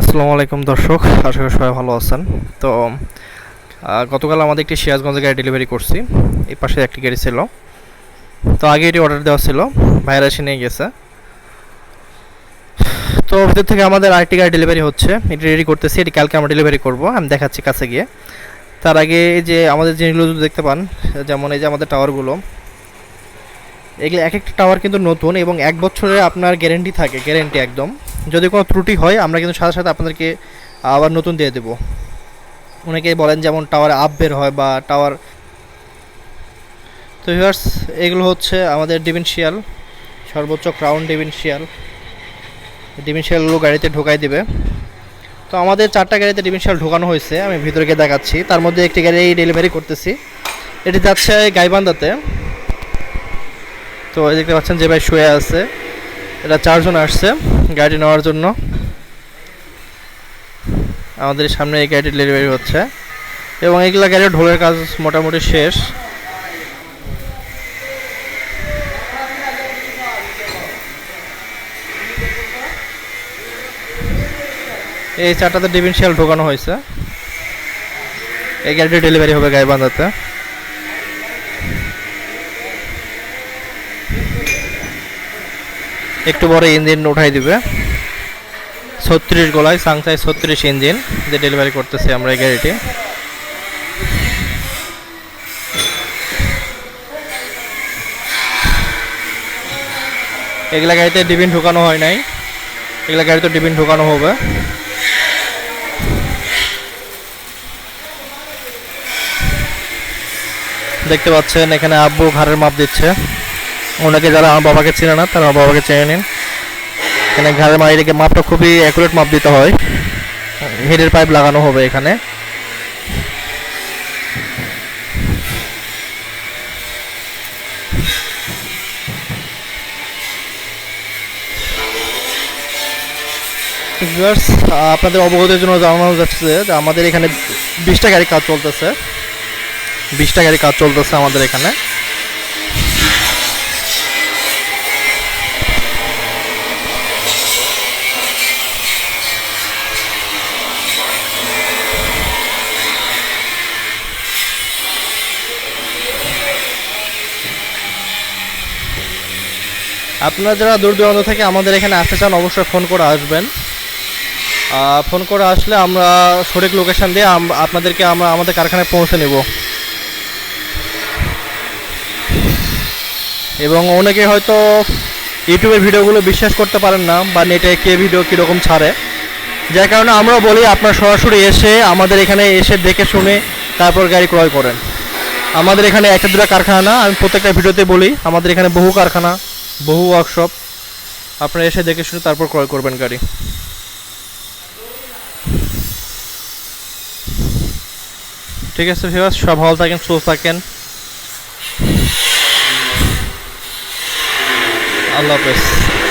আসসালামু আলাইকুম দর্শক, আশা করি সবাই ভালো আছেন। তো গতকাল আমাদের একটি সিরাজগঞ্জে গাড়ি ডেলিভারি করছি। এই পাশে একটি গাড়ি ছিল। তো আগে এটি অর্ডার দেওয়া ছিল, ভাইরা এসে নিয়ে গেছে। তো ভিতর থেকে আমাদের আরেকটি গাড়ি ডেলিভারি হচ্ছে। এটি রেডি করতেছি, এটি কালকে আমরা ডেলিভারি করব, আমি দেখাচ্ছি কাছে গিয়ে। তার আগে যে আমাদের জিনিসগুলো যদি দেখতে পান, যেমন এই যে আমাদের টাওয়ারগুলো, এগুলো এক একটা টাওয়ার কিন্তু নতুন এবং এক বছরে আপনার গ্যারেন্টি থাকে গ্যারেন্টি একদম। যদি কোনো ত্রুটি হয়, আমরা কিন্তু সাথে সাথে আপনাদেরকে আবার নতুন দিয়ে দেবো। অনেকে বলেন যেমন টাওয়ার আপ বের হয় বা টাওয়ার তো ভিউয়ার্স এগুলো হচ্ছে আমাদের ডিভিনশিয়াল সর্বোচ্চ ক্রাউন ডিভিনশিয়াল ডিভিনশিয়ালগুলো গাড়িতে ঢোকাই দিবে। তো আমাদের চারটা গাড়িতে ডিভিনশিয়াল ঢোকানো হয়েছে, আমি ভিতরে গিয়ে দেখাচ্ছি। তার মধ্যে একটি গাড়ি ডেলিভারি করতেছি। এটি যাচ্ছে গাইবান্ধাতে। তো দেখতে পাচ্ছেন যে ভাই শুয়ে আছে। এটা চারজন আসছে গাড়ি নেওয়ার জন্য। আমাদের সামনে এই গাড়িটি ডেলিভারি হচ্ছে। এবং এইগুলা গাড়ির ঢোলের কাজ মোটামুটি শেষ। এই চারটাতে ডিভিনশিয়াল ঢোকানো হয়েছে। এই গাড়িটি ডেলিভারি হবে গাইবান্ধাতে। একটু বড় ইঞ্জিন উঠাই দিবে। ছত্রিশ গোলায়, সাংসাই ছত্রিশ ইঞ্জিন যে ডেলিভারি করতেছি আমরা এই গাড়িটি। এগুলা গাড়িতে ডিবিন ঢুকানো হয় নাই। এগুলা গাড়িতে ডিবিন ঢুকানো হবে। দেখতে পাচ্ছেন, এখানে আব্বু ঘাড়ের মাপ দিচ্ছে। ওনাকে যারা আমার বাবাকে চেনে না, তারা আমার বাবাকে চেনে নিন। এখানে ঘাড়ের মাইরিকে মাপটা খুবই অ্যাকুরেট মাপ দিতে হয়। হেডের পাইপ লাগানো হবে এখানে। আপনাদের অবগতির জন্য জানানো যাচ্ছে যে আমাদের এখানে বিশটা গাড়ি কাজ চলতেছে। বিশটা গাড়ি কাজ চলতেছে আমাদের এখানে। আপনারা যারা দূর দূরান্ত থেকে আমাদের এখানে আসতে চান, অবশ্যই ফোন করে আসবেন। ফোন করে আসলে আমরা সঠিক লোকেশান দিয়ে আপনাদেরকে আমরা আমাদের কারখানায় পৌঁছে নেব। এবং অনেকে হয়তো ইউটিউবে ভিডিওগুলো বিশ্বাস করতে পারেন না বা নেটে কে ভিডিও কীরকম ছাড়ে। যার কারণে আমরা বলি, আপনারা সরাসরি এসে আমাদের এখানে এসে দেখে শুনে তারপর গাড়ি ক্রয় করেন। আমাদের এখানে একটা দুটো কারখানা না আমি প্রত্যেকটা ভিডিওতে বলি, আমাদের এখানে বহু কারখানা বহু ওয়ার্কশপ আপনারা এসে দেখে শুনে তারপর ক্রয় করবেন গাড়ি। ঠিক আছে ভিউয়ার্স সব ভালো থাকেন, সুস্থ থাকেন। আল্লাহ হাফেজ।